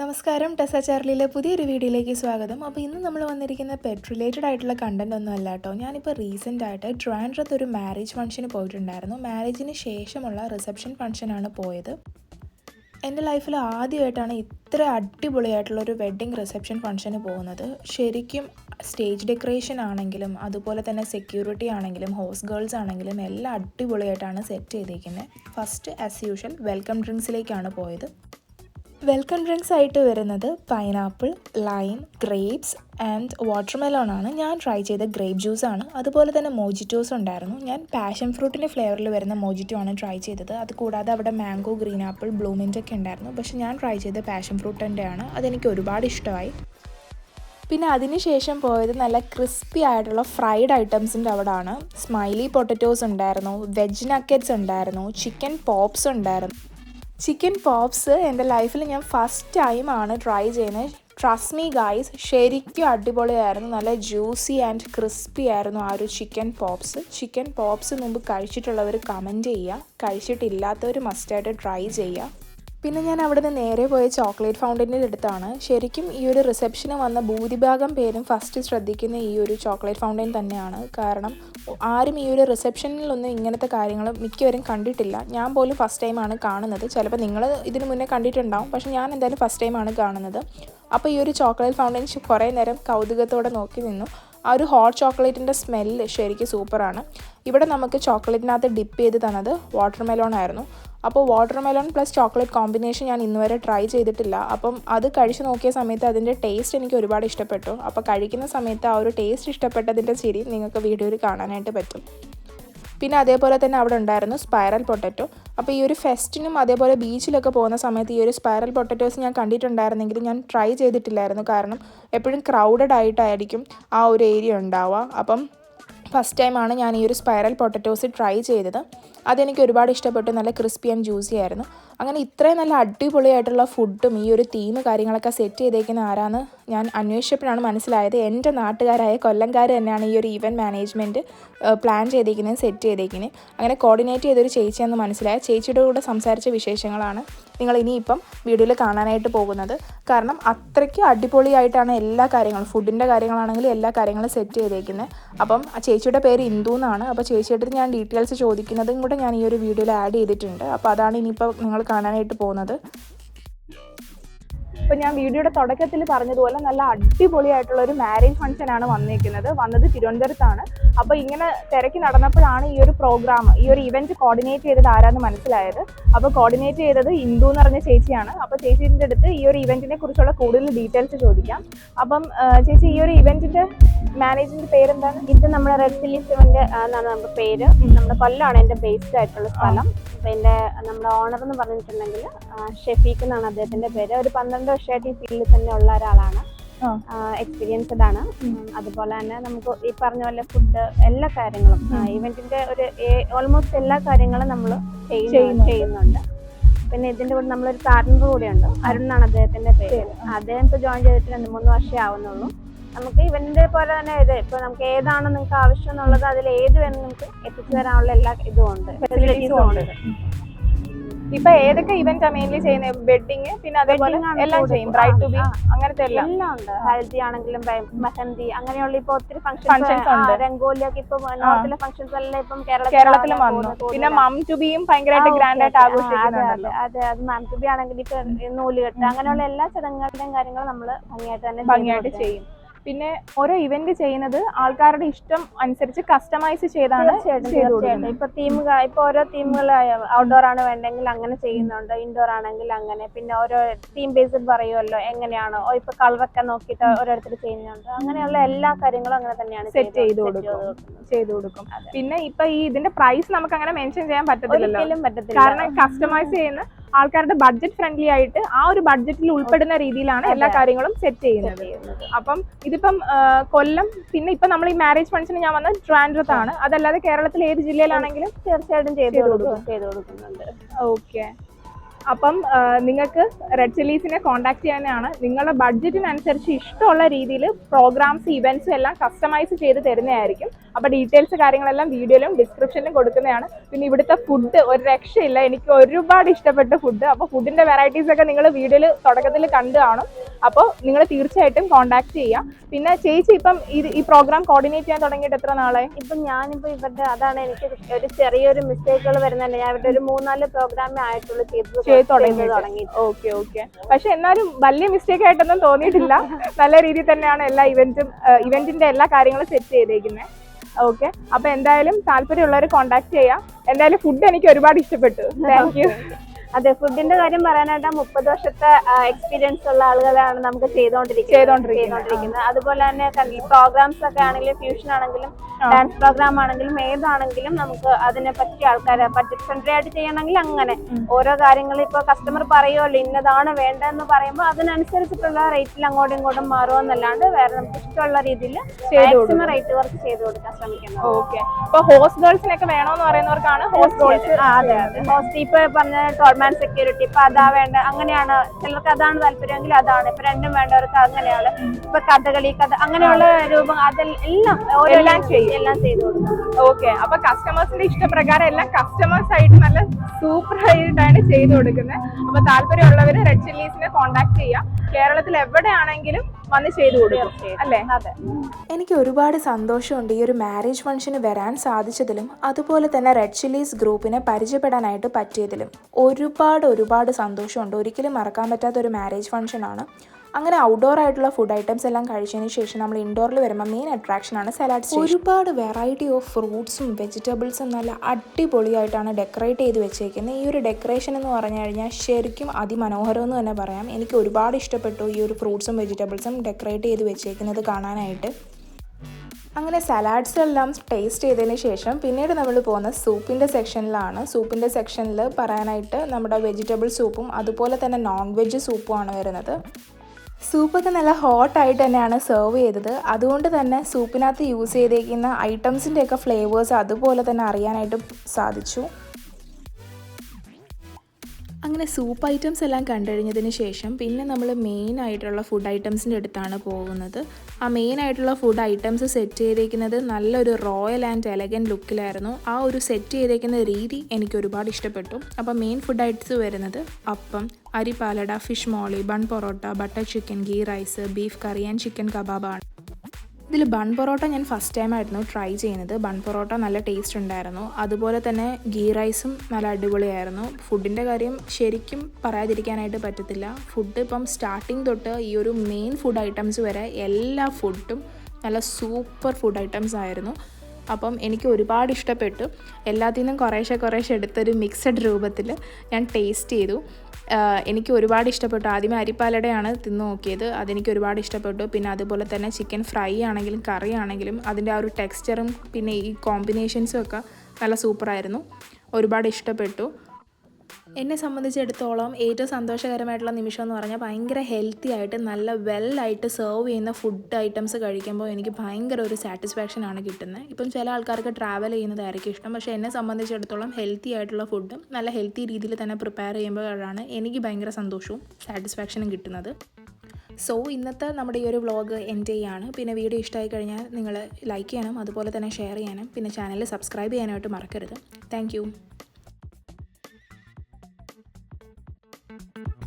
നമസ്കാരം. ടെസ ചാർലിയിലെ പുതിയൊരു വീഡിയോയിലേക്ക് സ്വാഗതം. അപ്പോൾ ഇന്ന് നമ്മൾ വന്നിരിക്കുന്ന പെറ്റ് റിലേറ്റഡ് ആയിട്ടുള്ള കണ്ടന്റ് ഒന്നും അല്ല കേട്ടോ. ഞാനിപ്പോൾ റീസെന്റ് ആയിട്ട് ട്രാൻഡ്രത്ത് ഒരു മാരേജ് ഫംഗ്ഷന് പോയിട്ടുണ്ടായിരുന്നു. മാരേജിന് ശേഷമുള്ള റിസപ്ഷൻ ഫംഗ്ഷനാണ് പോയത്. എന്റെ ലൈഫിൽ ആദ്യമായിട്ടാണ് ഇത്ര അടിപൊളിയായിട്ടുള്ള ഒരു വെഡ്ഡിങ് റിസപ്ഷൻ ഫംഗ്ഷന് പോകുന്നത്. ശരിക്കും സ്റ്റേജ് ഡെക്കറേഷൻ ആണെങ്കിലും അതുപോലെ തന്നെ സെക്യൂരിറ്റി ആണെങ്കിലും ഹോസ് ഗേൾസ് ആണെങ്കിലും എല്ലാം അടിപൊളിയായിട്ടാണ് സെറ്റ് ചെയ്തിരിക്കുന്നത് ഫസ്റ്റ് ആസ് യൂഷ്വൽ വെൽക്കം ഡ്രിങ്ക്സിലേക്കാണ് പോയത്. വെൽക്കം ഡ്രിങ്ക്സ് ആയിട്ട് വരുന്നത് pineapple lime grapes and watermelon ആണ്. ഞാൻ ട്രൈ ചെയ്ത ഗ്രേപ്പ് ജ്യൂസ് ആണ്. അതുപോലെ തന്നെ മോജിറ്റോസ് ഉണ്ടായിരുന്നു. ഞാൻ പാഷൻ ഫ്രൂട്ടിന്റെ ഫ്ലേവറിൽ വരുന്ന മോജിറ്റോ ആണ് ട്രൈ ചെയ്തത്. അത് കൂടാതെ അവിടെ മാംഗോ ഗ്രീൻ ആപ്പിൾ ബ്ലൂമിന്റെ ഒക്കെ ഉണ്ടായിരുന്നു. പക്ഷേ ഞാൻ ട്രൈ ചെയ്ത പാഷൻ ഫ്രൂട്ടിന്റെ ആണ്. അതെനിക്ക് ഒരുപാട് ഇഷ്ടമായി. പിന്നെ അതിനുശേഷം പോയത് നല്ല ക്രിസ്പി ആയിട്ടുള്ള ഫ്രൈഡ് ഐറ്റംസിന്റെ അവിടെയാണ് സ്മൈലി പൊട്ടറ്റോസ് ഉണ്ടായിരുന്നു. വെജ് നക്കറ്റ്സ് ഉണ്ടായിരുന്നു. ചിക്കൻ പോപ്സ് ഉണ്ടായിരുന്നു. ചിക്കൻ പോപ്സ് എന്റെ ലൈഫിൽ ഞാൻ ഫസ്റ്റ് ടൈമാണ് ട്രൈ ചെയ്യുന്നത്. ട്രസ്റ്റ് മീ ഗൈസ് ശരിക്കും അടിപൊളിയായിരുന്നു. നല്ല ജ്യൂസി ആൻഡ് ക്രിസ്പി ആയിരുന്നു ആ ഒരു ചിക്കൻ പോപ്സ് ചിക്കൻ പോപ്സ് മുമ്പ് കഴിച്ചിട്ടുള്ളവർ കമന്റ് ചെയ്യുക. കഴിച്ചിട്ടില്ലാത്തവർ മസ്റ്റായിട്ട് ട്രൈ ചെയ്യുക. പിന്നെ ഞാൻ അവിടുന്ന് നേരെ പോയ ചോക്ലേറ്റ് ഫൗണ്ടന്റെ അടുത്താണ്. ശരിക്കും ഈ ഒരു റിസപ്ഷന് വന്ന ഭൂരിഭാഗം പേരും ഫസ്റ്റ് ശ്രദ്ധിക്കുന്ന ഈ ഒരു ചോക്ലേറ്റ് ഫൗണ്ടൻ തന്നെയാണ്. കാരണം ആരും ഈ ഒരു റിസപ്ഷനിലൊന്നും ഇങ്ങനത്തെ കാര്യങ്ങൾ മിക്കവരും കണ്ടിട്ടില്ല. ഞാൻ പോലും ഫസ്റ്റ് ടൈമാണ് കാണുന്നത്. ചിലപ്പോൾ നിങ്ങൾ ഇതിനു മുന്നേ കണ്ടിട്ടുണ്ടാവും. പക്ഷെ ഞാൻ എന്തായാലും ഫസ്റ്റ് ടൈമാണ് കാണുന്നത്. അപ്പോൾ ഈ ഒരു ചോക്ലേറ്റ് ഫൗണ്ടൻ കുറേ നേരം കൗതുകത്തോടെ നോക്കി നിന്നു. ആ ഒരു ഹോട്ട് ചോക്ലേറ്റിന്റെ സ്മെല്ല് ശരിക്കും സൂപ്പറാണ് ഇവിടെ നമുക്ക് ചോക്ലേറ്റിനകത്ത് ഡിപ്പ് ചെയ്ത് തന്നത് വാട്ടർ മെലോൺ ആയിരുന്നു. അപ്പോൾ watermelon plus chocolate combination ഞാൻ ഇന്നുവരെ ട്രൈ ചെയ്തിട്ടില്ല. അപ്പം അത് കഴിച്ച് നോക്കിയ സമയത്ത് അതിന്റെ ടേസ്റ്റ് എനിക്ക് ഒരുപാട് ഇഷ്ടപ്പെട്ടു. അപ്പോൾ കഴിക്കുന്ന സമയത്ത് ആ ഒരു ടേസ്റ്റ് ഇഷ്ടപ്പെട്ടതിന്റെ ചിരി നിങ്ങൾക്ക് വീഡിയോയിൽ കാണാനായിട്ട് പറ്റും. പിന്നെ അതേപോലെ തന്നെ അവിടെ ഉണ്ടായിരുന്നു സ്പൈറൽ പൊട്ടറ്റോ അപ്പോൾ ഈ ഒരു ഫെസ്റ്റിനും അതേപോലെ ബീച്ചിലൊക്കെ പോകുന്ന സമയത്ത് ഈ ഒരു സ്പൈറൽ പൊട്ടറ്റോസ് ഞാൻ കണ്ടിട്ടുണ്ടായിരുന്നെങ്കിൽ ഞാൻ ട്രൈ ചെയ്തിട്ടില്ലായിരുന്നു. കാരണം എപ്പോഴും ക്രൗഡഡ് ആയിട്ടായിരിക്കും ആ ഒരു ഏരിയ ഉണ്ടാവുക. അപ്പം ഫസ്റ്റ് ടൈമാണ് ഞാൻ ഈ ഒരു സ്പൈറൽ പൊട്ടറ്റോസ് ട്രൈ ചെയ്തത്. അതെനിക്ക് ഒരുപാട് ഇഷ്ടപ്പെട്ടു. നല്ല ക്രിസ്പി ആൻഡ് ജ്യൂസി ആയിരുന്നു. അങ്ങനെ ഇത്രയും നല്ല അടിപൊളിയായിട്ടുള്ള ഫുഡും ഈ ഒരു തീം കാര്യങ്ങളൊക്കെ സെറ്റ് ചെയ്തേക്കുന്ന ആരാന്ന് ഞാൻ അന്വേഷിച്ചപ്പോഴാണ് മനസ്സിലായത്. എന്റെ നാട്ടുകാരായ കൊല്ലംകാർ തന്നെയാണ് ഈ ഒരു ഈവന്റ് മാനേജ്മെന്റ് പ്ലാൻ ചെയ്തേക്കുന്നത് സെറ്റ് ചെയ്തേക്കുന്നത്. അങ്ങനെ കോർഡിനേറ്റ് ചെയ്തൊരു ചേച്ചിയെന്ന് മനസ്സിലായ. ചേച്ചിയുടെ കൂടെ സംസാരിച്ച വിശേഷങ്ങളാണ് നിങ്ങൾ ഇനിയിപ്പം വീഡിയോയിൽ കാണാനായിട്ട് പോകുന്നത്. കാരണം അത്രയ്ക്ക് അടിപൊളിയായിട്ടാണ് എല്ലാ കാര്യങ്ങളും ഫുഡിന്റെ കാര്യങ്ങളാണെങ്കിലും എല്ലാ കാര്യങ്ങളും സെറ്റ് ചെയ്തേക്കുന്നത്. അപ്പം ആ ചേച്ചിയുടെ പേര് ഇന്ദു എന്നാണ്. അപ്പോൾ ചേച്ചിയുടെ ഞാൻ ഡീറ്റെയിൽസ് ചോദിക്കുന്നതും കൂടെ ഞാൻ ഈ ഒരു വീഡിയോയിൽ ആഡ് ചെയ്തിട്ടുണ്ട്. അപ്പോൾ അതാണ് ഇനിയിപ്പോൾ നിങ്ങൾ കാണാനായിട്ട് പോകുന്നത്. ഇപ്പൊ ഞാൻ വീഡിയോയുടെ തുടക്കത്തിൽ പറഞ്ഞതുപോലെ നല്ല അടിപൊളിയായിട്ടുള്ള ഒരു മാരേജ് ഫംഗ്ഷൻ ആണ് വന്നിരിക്കുന്നത് വന്നത് തിരുവനന്തപുരത്താണ്. അപ്പൊ ഇങ്ങനെ തിരക്കി നടന്നപ്പോഴാണ് ഈ ഒരു പ്രോഗ്രാം ഈ ഒരു ഇവന്റ് കോർഡിനേറ്റ് ചെയ്തത് ആരാന്ന് മനസ്സിലായത്. അപ്പൊ കോർഡിനേറ്റ് ചെയ്തത് ഇന്ദു എന്ന് പറഞ്ഞ ചേച്ചിയാണ്. അപ്പൊ ചേച്ചിന്റെ അടുത്ത് ഈ ഒരു ഇവന്റിനെ കുറിച്ചുള്ള കൂടുതൽ ഡീറ്റെയിൽസ് ചോദിക്കാം. അപ്പം ചേച്ചി ഈ ഒരു ഇവന്റിന്റെ മാനേജിന്റെ പേരെന്താണ്? ഇത് നമ്മുടെ റെഡ് ചില്ലി സെവന്റെ എന്നാണ് നമ്മുടെ പേര്. നമ്മുടെ കൊല്ലമാണ് എന്റെ ബേസ്ഡ് ആയിട്ടുള്ള സ്ഥലം. അപ്പൊ എന്റെ നമ്മുടെ ഓണർ എന്ന് പറഞ്ഞിട്ടുണ്ടെങ്കിൽ ഷെഫീഖ് എന്നാണ് അദ്ദേഹത്തിന്റെ പേര്. ഒരു പന്ത്രണ്ട് വർഷമായിട്ട് ഈ ഫീൽഡിൽ തന്നെ ഉള്ള ഒരാളാണ്. എക്സ്പീരിയൻസ്ഡ് ആണ്. അതുപോലെ തന്നെ നമുക്ക് ഈ പറഞ്ഞ പോലെ ഫുഡ് എല്ലാ കാര്യങ്ങളും ഇവന്റിന്റെ ഒരു ഓൾമോസ്റ്റ് എല്ലാ കാര്യങ്ങളും നമ്മൾ ചെയ്യുന്നുണ്ട്. പിന്നെ ഇതിന്റെ കൂടെ നമ്മളൊരു പാർട്ണർ കൂടെയുണ്ട്. അരുൺ എന്നാണ് അദ്ദേഹത്തിന്റെ പേര്. അദ്ദേഹം ഇപ്പൊ ജോയിൻ ചെയ്തിട്ട് രണ്ട് മൂന്ന് വർഷമേ ആവുന്നുള്ളൂ. നമുക്ക് ഇവന്റെ പോലെ തന്നെ ഇത് ഇപ്പൊ നമുക്ക് ഏതാണ് നിങ്ങൾക്ക് ആവശ്യം എന്നുള്ളത് അതിൽ ഏത് വേണം നിങ്ങൾക്ക് എത്തിച്ചു തരാനുള്ള എല്ലാ ഇതും ഉണ്ട്. ഫെസിലിറ്റീസും ഉണ്ട്. ഇപ്പൊ ഏതൊക്കെ ഇവന്റ് മെയിൻലി ചെയ്യുന്നത് വെഡിങ് പിന്നെ അതേപോലെ എല്ലാം ചെയ്യും. ബ്രൈഡ് ടു ബി അങ്ങനത്തെ എല്ലാം. എല്ലാം ഉണ്ട്. ഹൽദി ആണെങ്കിലും മെഹന്തി അങ്ങനെയുള്ള ഇപ്പൊ ഒത്തിരി ഫംഗ്ഷൻസ് ഉണ്ട്. രംഗോലിയൊക്കെ ഇപ്പൊ നോർത്തിലെ ഫംഗ്ഷൻസ് എല്ലാം ഇപ്പം കേരളത്തിലും വന്നു. പിന്നെ മം ടു ബിയും ഭയങ്കരമായിട്ട് ഗ്രാൻഡ് ആയിട്ട് ആഘോഷിക്കുന്നുണ്ടല്ലോ. അതെ അത് മാം ടു ബി ആണെങ്കിൽ ഇപ്പൊ നൂലുകെട്ട് അങ്ങനെയുള്ള എല്ലാ ചടങ്ങുകളുടെയും കാര്യങ്ങളും നമ്മൾ ഭംഗിയായിട്ട് തന്നെ ഭംഗിയായിട്ട് ചെയ്യും. പിന്നെ ഓരോ ഇവന്റ് ചെയ്യുന്നത് ആൾക്കാരുടെ ഇഷ്ടം അനുസരിച്ച് കസ്റ്റമൈസ് ചെയ്താണ് തീർച്ചയായിട്ടും ഇപ്പൊ തീം ഇപ്പൊ ഓരോ തീമുകൾ ഔട്ട്ഡോർ ആണ് വേണ്ടെങ്കിൽ അങ്ങനെ ചെയ്യുന്നുണ്ട് ഇൻഡോർ ആണെങ്കിൽ അങ്ങനെ. പിന്നെ ഓരോ തീം ബേസ്ഡ് പറയുമല്ലോ എങ്ങനെയാണ്. ഇപ്പൊ കളറൊക്കെ നോക്കിയിട്ട് ഓരോരുത്തർ ചെയ്യുന്നുണ്ട്. അങ്ങനെയുള്ള എല്ലാ കാര്യങ്ങളും അങ്ങനെ തന്നെയാണ് സെറ്റ് ചെയ്ത് കൊടുക്കും. ചെയ്ത് കൊടുക്കും. പിന്നെ ഇപ്പൊ ഈ ഇതിന്റെ പ്രൈസ് നമുക്ക് അങ്ങനെ മെൻഷൻ ചെയ്യാൻ പറ്റത്തില്ലല്ലോ. പറ്റത്തില്ല. കാരണം കസ്റ്റമൈസ് ചെയ്യുന്ന ആൾക്കാരുടെ ബഡ്ജറ്റ് ഫ്രണ്ട്ലി ആയിട്ട് ആ ഒരു ബഡ്ജറ്റിൽ ഉൾപ്പെടുന്ന രീതിയിലാണ് എല്ലാ കാര്യങ്ങളും സെറ്റ് ചെയ്യുന്നത്. അപ്പം ഇതിപ്പം കൊല്ലം പിന്നെ ഇപ്പൊ നമ്മൾ ഈ മാരേജ് ഫംഗ്ഷന് ഞാൻ വന്നത് ട്രാൻഡ്രത്താണ് അതല്ലാതെ കേരളത്തിൽ ഏത് ജില്ലയിലാണെങ്കിലും തീർച്ചയായിട്ടും ചെയ്തു ചെയ്ത് കൊടുക്കും. കൊടുക്കുന്നുണ്ട്. ഓക്കെ അപ്പം നിങ്ങൾക്ക് റെഡ് ചില്ലീസിനെ കോൺടാക്ട് ചെയ്യാനാണ്. നിങ്ങളുടെ ബഡ്ജറ്റിനനുസരിച്ച് ഇഷ്ടമുള്ള രീതിയിൽ പ്രോഗ്രാംസ് ഇവന്റ്സും എല്ലാം കസ്റ്റമൈസ് ചെയ്ത് തരുന്നതായിരിക്കും. അപ്പോൾ ഡീറ്റെയിൽസ് കാര്യങ്ങളെല്ലാം വീഡിയോയിലും ഡിസ്ക്രിപ്ഷനിലും കൊടുക്കുന്നതാണ്. പിന്നെ ഇവിടുത്തെ ഫുഡ് ഒരു രക്ഷയില്ല. എനിക്ക് ഒരുപാട് ഇഷ്ടപ്പെട്ട ഫുഡ് അപ്പോൾ ഫുഡിന്റെ വെറൈറ്റീസ് ഒക്കെ നിങ്ങൾ വീഡിയോയിൽ തുടക്കത്തിൽ കണ്ടു കാണും. അപ്പോൾ നിങ്ങൾ തീർച്ചയായിട്ടും കോൺടാക്ട് ചെയ്യാം. പിന്നെ ചേച്ചി ഇപ്പം ഇത് ഈ പ്രോഗ്രാം കോർഡിനേറ്റ് ചെയ്യാൻ തുടങ്ങിയിട്ട് എത്ര നാളായി? ഇപ്പം ഞാനിപ്പോൾ ഇവരുടെ അതാണ് എനിക്ക് ഒരു ചെറിയൊരു മിസ്റ്റേക്കുകൾ വരുന്നുണ്ട്. ഞാൻ ഇവരുടെ ഒരു മൂന്നാൽ പ്രോഗ്രാമേ ആയിട്ടുള്ളൂ ചെയ്ത് തുടങ്ങി തുടങ്ങി ഓക്കെ ഓക്കെ. പക്ഷെ എന്നാലും വലിയ മിസ്റ്റേക്ക് ആയിട്ടൊന്നും തോന്നിയിട്ടില്ല. നല്ല രീതിയിൽ തന്നെയാണ് എല്ലാ ഇവന്റും ഇവന്റിന്റെ എല്ലാ കാര്യങ്ങളും സെറ്റ് ചെയ്തേക്കുന്നത് ഓക്കെ. അപ്പൊ എന്തായാലും താല്പര്യമുള്ളവർ കോൺടാക്ട് ചെയ്യാം. എന്തായാലും ഫുഡ് എനിക്ക് ഒരുപാട് ഇഷ്ടപ്പെട്ടു. താങ്ക് യു അതെ ഫുഡിന്റെ കാര്യം പറയാനായിട്ട് മുപ്പത് വർഷത്തെ എക്സ്പീരിയൻസ് ഉള്ള ആളുകളാണ് നമുക്ക് ചെയ്തുകൊണ്ടിരിക്കുന്നത്. ചെയ്തുകൊണ്ടിരിക്കുന്നത് അതുപോലെ തന്നെ പ്രോഗ്രാംസ് ഒക്കെ ആണെങ്കിലും ഫ്യൂഷൻ ആണെങ്കിലും ഡാൻസ് പ്രോഗ്രാം ആണെങ്കിലും ഏതാണെങ്കിലും നമുക്ക് അതിനെ പറ്റിയ ആൾക്കാരെ ബഡ്ജറ്റ് ഫ്രണ്ട്ലി ആയിട്ട് ചെയ്യണമെങ്കിൽ അങ്ങനെ. ഓരോ കാര്യങ്ങൾ ഇപ്പൊ കസ്റ്റമർ പറയുമല്ലോ ഇന്നതാണ് വേണ്ടതെന്ന് പറയുമ്പോൾ അതിനനുസരിച്ചിട്ടുള്ള റേറ്റിൽ അങ്ങോട്ടും ഇങ്ങോട്ടും മാറുമെന്നല്ലാണ്ട് വേറെ നമുക്ക് ഇഷ്ടമുള്ള രീതിയിൽ മാക്സിമം റേറ്റ് വർക്ക് ചെയ്ത് കൊടുക്കാൻ ശ്രമിക്കുന്നത്. ഓക്കെ ഇപ്പൊ ഹോസ്റ്റ് ഗേൾസിനൊക്കെ വേണോന്ന് പറയുന്നവർക്കാണ് ഹോസ്റ്റ് ഗേൾസ് അതെ അതെ. ഹോസ്റ്റ് ഇപ്പൊ പറഞ്ഞ ടോൾമാൻ സെക്യൂരിറ്റി ഇപ്പൊ അതാ വേണ്ട? അങ്ങനെയാണ്. ചിലർക്ക് അതാണ് താല്പര്യമെങ്കിൽ അതാണ്. ഇപ്പൊ രണ്ടും വേണ്ടവർക്ക് അങ്ങനെയാണ്. ഇപ്പൊ കഥകളി കഥ അങ്ങനെയുള്ള രൂപം അതെല്ലാം എല്ലാം ചെയ്യും. എല്ലാം ചെയ്തു കൊടുക്കും. ഓക്കെ. അപ്പൊ കസ്റ്റമേഴ്സിന്റെ ഇഷ്ടപ്രകാരം എല്ലാം കസ്റ്റമേഴ്സ് ആയിട്ട് നല്ല സൂപ്പർ ആയിട്ടാണ് ചെയ്തു കൊടുക്കുന്നത്. അപ്പൊ താല്പര്യമുള്ളവര് റെഡ് ചില്ലീസിനെ കോൺടാക്ട് ചെയ്യാം. കേരളത്തിൽ എവിടെയാണെങ്കിലും വന്ന് ചെയ്തു കൊടുക്കും അല്ലേ? അതെ. എനിക്ക് ഒരുപാട് സന്തോഷമുണ്ട് ഈ ഒരു മാരേജ് ഫംഗ്ഷന് വരാൻ സാധിച്ചതിലും അതുപോലെ തന്നെ റെഡ് ചില്ലീസ് ഗ്രൂപ്പിനെ പരിചയപ്പെടാനായിട്ട് പറ്റിയതിലും. ഒരുപാട് ഒരുപാട് സന്തോഷമുണ്ട്. ഒരിക്കലും മറക്കാൻ പറ്റാത്ത ഒരു മാരേജ് ഫംഗ്ഷനാണ് അങ്ങനെ ഔട്ട്ഡോർ ആയിട്ടുള്ള ഫുഡ് ഐറ്റംസ് എല്ലാം കഴിച്ചതിന് ശേഷം നമ്മൾ ഇൻഡോറിൽ വരുമ്പോൾ മെയിൻ അട്രാക്ഷൻ ആണ് സലാഡ് ഒരുപാട് വെറൈറ്റി ഓഫ് ഫ്രൂട്ട്സും വെജിറ്റബിൾസും നല്ല അടിപൊളിയായിട്ടാണ് ഡെക്കറേറ്റ് ചെയ്ത് വെച്ചേക്കുന്നത് ഈ ഒരു ഡെക്കറേഷൻ എന്ന് പറഞ്ഞു കഴിഞ്ഞാൽ ശരിക്കും അതിമനോഹരം എന്ന് തന്നെ പറയാം. എനിക്ക് ഒരുപാട് ഇഷ്ടപ്പെട്ടു ഈ ഒരു ഫ്രൂട്ട്സും വെജിറ്റബിൾസും ഡെക്കറേറ്റ് ചെയ്ത് വെച്ചേക്കുന്നത് കാണാനായിട്ട്. അങ്ങനെ സലാഡ്സ് എല്ലാം ടേസ്റ്റ് ചെയ്തതിന് ശേഷം പിന്നീട് നമ്മൾ പോകുന്ന സൂപ്പിന്റെ സെക്ഷനിലാണ് സൂപ്പിന്റെ സെക്ഷനിൽ പറയാനായിട്ട് നമ്മുടെ വെജിറ്റബിൾ സൂപ്പും അതുപോലെ തന്നെ നോൺ വെജ് സൂപ്പുമാണ് വരുന്നത്. സൂപ്പൊക്കെ നല്ല ഹോട്ടായിട്ട് തന്നെയാണ് സെർവ് ചെയ്തത്. അതുകൊണ്ട് തന്നെ സൂപ്പിനകത്ത് യൂസ് ചെയ്തേക്കുന്ന ഐറ്റംസിന്റെയൊക്കെ ഫ്ലേവേഴ്സ് അതുപോലെ തന്നെ അറിയാനായിട്ട് സാധിച്ചു. അങ്ങനെ സൂപ്പ് ഐറ്റംസ് എല്ലാം കണ്ടുകഴിഞ്ഞതിന് ശേഷം പിന്നെ നമ്മൾ മെയിൻ ആയിട്ടുള്ള ഫുഡ് ഐറ്റംസിന്റെ അടുത്താണ് പോകുന്നത്. ആ മെയിൻ ആയിട്ടുള്ള ഫുഡ് ഐറ്റംസ് സെറ്റ് ചെയ്തേക്കുന്നത് നല്ലൊരു റോയൽ ആൻഡ് എലഗൻ ലുക്കിലായിരുന്നു ആ ഒരു സെറ്റ് ചെയ്തേക്കുന്ന രീതി എനിക്ക് ഒരുപാട് ഇഷ്ടപ്പെട്ടു. അപ്പോൾ മെയിൻ ഫുഡ് ഐറ്റംസ് വരുന്നത് അപ്പം അരി പാലട fish molee bun parotta butter chicken ghee rice beef curry and chicken കബാബാണ് ഇതിൽ ബൺ പൊറോട്ട ഞാൻ ഫസ്റ്റ് ടൈം ആയിരുന്നു ട്രൈ ചെയ്യുന്നത്. ബൺ പൊറോട്ട നല്ല ടേസ്റ്റ് ഉണ്ടായിരുന്നു. അതുപോലെ തന്നെ ഗീ റൈസും നല്ല അടിപൊളിയായിരുന്നു. ഫുഡിന്റെ കാര്യം ശരിക്കും പറയാതിരിക്കാനായിട്ട് പറ്റത്തില്ല. ഫുഡ് ഇപ്പം സ്റ്റാർട്ടിങ് തൊട്ട് ഈ ഒരു മെയിൻ ഫുഡ് ഐറ്റംസ് വരെ എല്ലാ ഫുഡും നല്ല സൂപ്പർ ഫുഡ് ഐറ്റംസ് ആയിരുന്നു. അപ്പം എനിക്ക് ഒരുപാട് ഇഷ്ടപ്പെട്ടു. എല്ലാത്തിനും കുറേശ്ശെ കുറേശ്ശെ എടുത്തൊരു മിക്സഡ് രൂപത്തിൽ ഞാൻ ടേസ്റ്റ് ചെയ്തു. എനിക്ക് ഒരുപാട് ഇഷ്ടപ്പെട്ടു. ആദ്യമേ അരിപ്പാലടയാണ് തിന്ന് നോക്കിയത്. അതെനിക്ക് ഒരുപാട് ഇഷ്ടപ്പെട്ടു. പിന്നെ അതുപോലെ തന്നെ ചിക്കൻ ഫ്രൈ ആണെങ്കിലും കറി ആണെങ്കിലും അതിന്റെ ആ ഒരു ടെക്സ്ചറും പിന്നെ ഈ കോമ്പിനേഷൻസും ഒക്കെ നല്ല സൂപ്പറായിരുന്നു ഒരുപാട് ഇഷ്ടപ്പെട്ടു. എന്നെ സംബന്ധിച്ചിടത്തോളം ഏറ്റവും സന്തോഷകരമായിട്ടുള്ള നിമിഷം എന്ന് പറഞ്ഞാൽ ഭയങ്കര ഹെൽത്തി ആയിട്ട് നല്ല വെല്ലായിട്ട് സെർവ് ചെയ്യുന്ന ഫുഡ് ഐറ്റംസ് കഴിക്കുമ്പോൾ എനിക്ക് ഭയങ്കര ഒരു സാറ്റിസ്ഫാക്ഷൻ ആണ് കിട്ടുന്നത്. ഇപ്പം ചില ആൾക്കാർക്ക് ട്രാവൽ ചെയ്യുന്നതായിരിക്കും ഇഷ്ടം. പക്ഷേ എന്നെ സംബന്ധിച്ചിടത്തോളം ഹെൽത്തി ആയിട്ടുള്ള ഫുഡും നല്ല ഹെൽത്തി രീതിയിൽ തന്നെ പ്രിപ്പയർ ചെയ്യുമ്പോഴാണ് എനിക്ക് ഭയങ്കര സന്തോഷവും സാറ്റിസ്ഫാക്ഷനും കിട്ടുന്നത്. സോ ഇന്നത്തെ നമ്മുടെ ഈ ഒരു വ്ളോഗ് എൻഡ് ചെയ്യാണ്. പിന്നെ വീഡിയോ ഇഷ്ടമായി കഴിഞ്ഞാൽ നിങ്ങൾ ലൈക്ക് ചെയ്യണം അതുപോലെ തന്നെ ഷെയർ ചെയ്യാനും. പിന്നെ ചാനൽ സബ്സ്ക്രൈബ് ചെയ്യാനായിട്ട് മറക്കരുത്. Thank Thank you.